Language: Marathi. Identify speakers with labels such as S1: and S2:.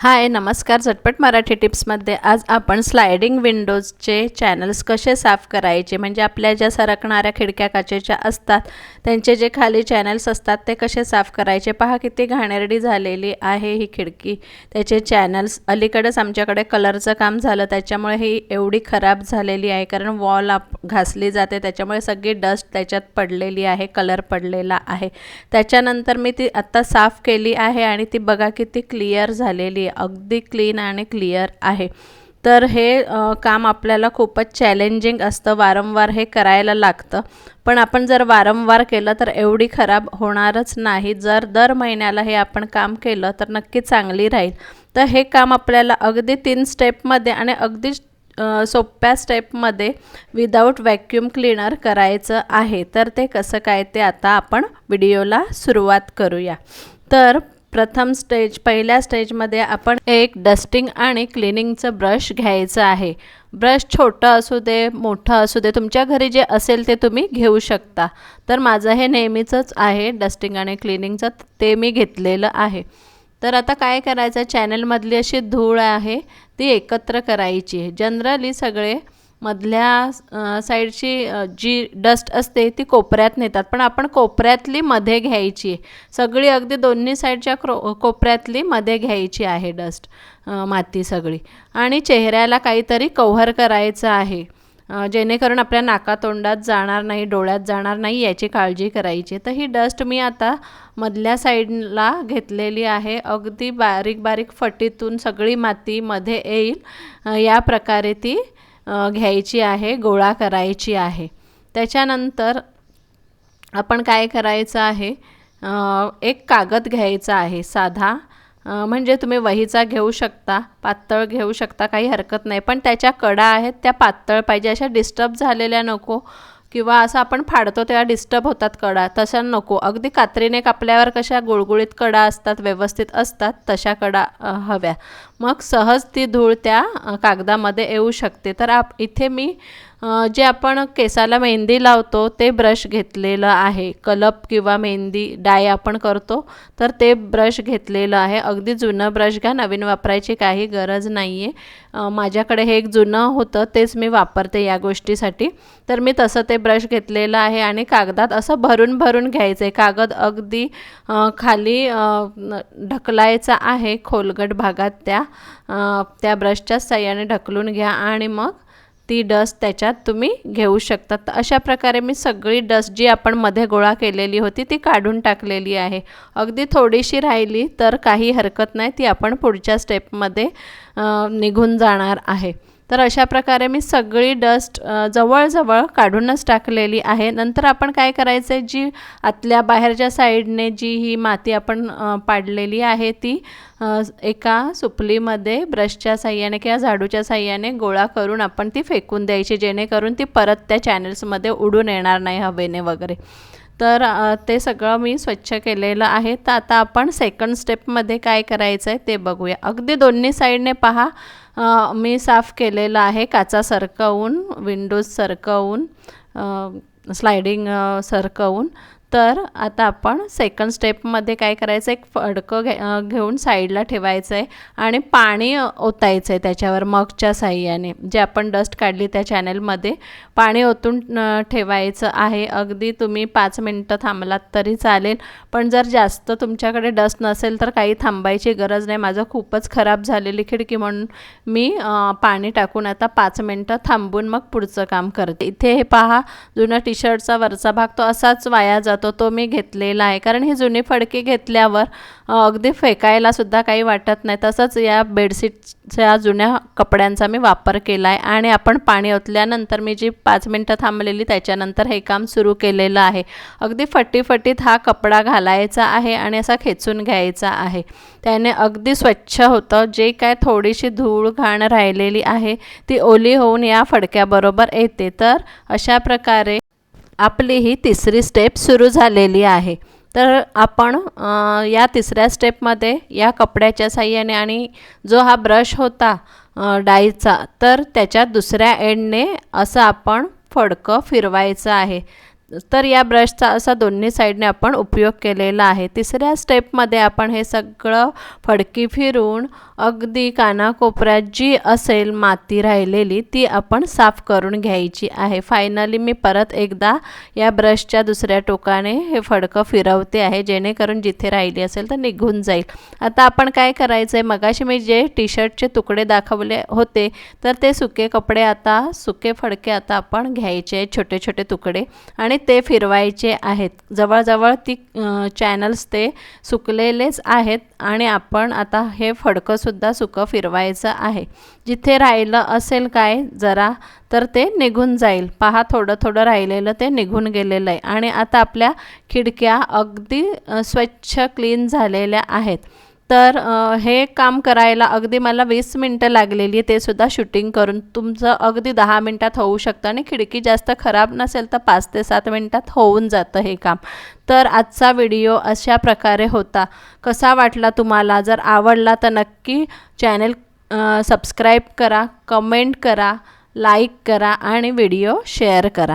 S1: हाय नमस्कार झटपट मराठी टिप्समध्ये. आज आपण स्लायडिंग विंडोजचे चॅनल्स कसे साफ करायचे? म्हणजे आपल्या ज्या सरकणाऱ्या खिडक्या काचेच्या असतात त्यांचे जे खाली चॅनल्स असतात ते कसे साफ करायचे? पहा किती घाणेरडी झालेली आहे ही खिडकी. त्याचे चॅनल्स अलीकडेच आमच्याकडे कलरचं काम झालं त्याच्यामुळे ही एवढी खराब झालेली आहे. कारण वॉल आप घासली जाते त्याच्यामुळे सगळी डस्ट त्याच्यात पडलेली आहे कलर पडलेला आहे. त्याच्यानंतर मी ती आत्ता साफ केली आहे आणि ती बघा किती क्लिअर झालेली आहे अगदी क्लीन आणि क्लिअर आहे. तर हे काम आपल्याला खूपच चॅलेंजिंग असतं. वारंवार हे करायला लागतं. पण आपण जर वारंवार केलं तर एवढी खराब होणारच नाही. जर दर महिन्याला हे आपण काम केलं तर नक्की चांगली राहील. तर हे काम आपल्याला अगदी तीन स्टेपमध्ये आणि अगदी सोप्या स्टेपमध्ये विदाऊट व्हॅक्यूम क्लीनर करायचं आहे. तर ते कसं काय ते आता आपण व्हिडिओला सुरुवात करूया. तर प्रथम स्टेज पहिल्या स्टेजमध्ये आपण एक डस्टिंग आणि क्लिनिंगचं ब्रश घ्यायचं आहे. ब्रश छोटं असू दे मोठं असू दे तुमच्या घरी जे असेल ते तुम्ही घेऊ शकता. तर माझं हे नेहमीचंच आहे डस्टिंग आणि क्लिनिंगचं ते मी घेतलेलं आहे. तर आता काय करायचं? चॅनलमधली अशी धूळ आहे ती एकत्र करायची. आहे जनरली सगळे मधल्या साईडची जी डस्ट असते ती कोपऱ्यात नेतात. पण आपण कोपऱ्यातली मध्ये घ्यायची सगळी अगदी दोन्ही साईडच्या क्रो कोपऱ्यातली मध्ये घ्यायची आहे डस्ट माती सगळी. आणि चेहऱ्याला काहीतरी कव्हर करायचं आहे. जेणेकरून आपल्या नाकातोंडात जाणार नाही डोळ्यात जाणार नाही याची काळजी करायची तर ही डस्ट मी आता मधल्या साईडला घेतलेली आहे. अगदी बारीक बारीक फटीतून सगळी माती मध्ये येईल. या प्रकारे ती घ्यायची आहे गोळा करायची आहे. त्याच्यानंतर आपण काय करायचं आहे? एक कागद घ्यायचा आहे साधा. म्हणजे तुम्ही वहीचा घेऊ शकता पातळ घेऊ शकता काही हरकत नाही. पण त्याच्या कडा आहेत त्या पातळ पाहिजे. अशा डिस्टर्ब झालेल्या नको. किंवा असं आपण फाडतो तेव्हा डिस्टर्ब होतात कडा. तशा नको. अगदी कात्रीने कापल्यावर कशा गुळगुळीत कडा असतात व्यवस्थित असतात तशा कडा हव्या. मग सहज ती धूळ त्या कागदामध्ये येऊ शकते. तर आप इथे मी जे आपण केसाला मेहंदी लावतो ते ब्रश घेतलेलं आहे. कलप किंवा मेहंदी डाय आपण करतो तर ते ब्रश घेतलेलं आहे. अगदी जुनं ब्रश घ्या नवीन वापरायची काही गरज नाही आहे माझ्याकडे हे एक जुनं होतं तेच मी वापरते या गोष्टीसाठी. तर मी तसं ते ब्रश घेतलेलं आहे आणि कागदात असं भरून भरून घ्यायचं. आहे कागद अगदी खाली ढकलायचा आहे खोलगट भागात त्या त्या ब्रशच्याच साह्याने ढकलून घ्या आणि मग ती डस्ट त्याच्यात तुम्ही घेऊ शकता तर अशा प्रकारे मी सगळी डस्ट जी आपण मध्ये गोळा केलेली होती ती काढून टाकलेली आहे. अगदी थोडीशी राहिली तर काही हरकत नाही ती आपण पुढच्या स्टेपमध्ये निघून जाणार आहे. तर अशा प्रकारे मी सगळी डस्ट जवळजवळ काढूनच टाकलेली आहे. नंतर आपण काय करायचं आहे जी आतल्या बाहेरच्या साईडने जी ही माती आपण पाडलेली आहे ती एका सुपलीमध्ये ब्रशच्या साह्याने किंवा झाडूच्या साह्याने गोळा करून आपण ती फेकून द्यायची जेणेकरून ती परत त्या चॅनल्समध्ये उडून येणार नाही हवेने वगैरे. तर ते सगळं मी स्वच्छ केलेलं आहे. तर आता आपण सेकंड स्टेपमध्ये काय करायचं आहे ते बघूया. अगदी दोन्ही साईडने पहा. मी साफ केलेलं आहे काचा सरकवून विंडोज सरकवून स्लायडिंग सरकवून. तर आता आपण सेकंड स्टेपमध्ये काय करायचं एक फडकं घे घेऊन साईडला ठेवायचं आहे आणि पाणी ओतायचं आहे त्याच्यावर मगच्या साह्याने. जे आपण डस्ट काढली त्या चॅनलमध्ये पाणी ओतून ठेवायचं आहे. अगदी तुम्ही पाच मिनटं थांबलात तरी चालेल. पण जर जास्त तुमच्याकडे डस्ट नसेल तर काही थांबायची गरज नाही. माझं खूपच खराब झालेली खिडकी म्हणून मी पाणी टाकून आता पाच मिनटं थांबून मग पुढचं काम करते. इथे हे पहा जुना टी शर्टचा वरचा भाग तो असाच वाया जातो. जातो तो मी घेतलेला आहे. कारण ही जुनी फडकी घेतल्यावर अगदी फेकायला सुद्धा काही वाटत नाही. तसंच या बेडशीटच्या जुन्या कपड्यांचा मी वापर केला आहे आणि आपण पाणी ओतल्यानंतर मी जी पाच मिनटं थांबलेली त्याच्यानंतर हे काम सुरू केलेलं आहे. अगदी फटीफटीत हा कपडा घालायचा आहे आणि असा खेचून घ्यायचा आहे. त्याने अगदी स्वच्छ होतं. जे काय थोडीशी धूळ घाण राहिलेली आहे ती ओली होऊन या फडक्याबरोबर येते. तर अशा प्रकारे आपली ही तिसरी स्टेप सुरू झालेली आहे. तर आपण या तिसऱ्या स्टेपमध्ये या कपड्याच्या साह्याने आणि जो हा ब्रश होता डाईचा तर त्याच्या दुसऱ्या एंडने असं आपण फडकं फिरवायचं आहे. तर या ब्रशचा असा दोन्ही साईडने आपण उपयोग केलेला आहे. तिसऱ्या स्टेपमध्ये आपण हे सगळं फडकी फिरून अगदी कानाकोपऱ्यात जी असेल माती राहिलेली ती आपण साफ करून घ्यायची आहे. फायनली मी परत एकदा या ब्रशच्या दुसऱ्या टोकाने हे फडकं फिरवते आहे जेणेकरून जिथे राहिली असेल तर निघून जाईल. आता आपण काय करायचं आहे मगाशी मी जे टी शर्टचे तुकडे दाखवले होते तर ते सुके कपडे आता सुके फडके आता आपण घ्यायचे छोटे छोटे तुकडे. आणि ते फिरवायचे आहेत. जवळजवळ ती चॅनल्स ते सुकलेलेच आहेत आणि आपण आता हे फडकंसुद्धा सुकं फिरवायचं आहे. जिथे राहिलं असेल काय जरा तर ते निघून जाईल. पहा थोडं थोडं राहिलेलं ते निघून गेलेलं आहे. आणि आता आपल्या खिडक्या अगदी स्वच्छ क्लीन झालेल्या आहेत. तर हे काम करायला अगदी मला वीस मिनटं लागलेली आहे ते सुद्धा शूटिंग करून. तुमचं अगदी दहा मिनटात होऊ शकतं आणि खिडकी जास्त खराब नसेल तर पाच ते सात मिनटात होऊन जातं हे काम. तर आजचा व्हिडिओ अशा प्रकारे होता. कसा वाटला तुम्हाला? जर आवडला तर नक्की चॅनल सबस्क्राईब करा कमेंट करा लाईक करा आणि व्हिडिओ शेअर करा.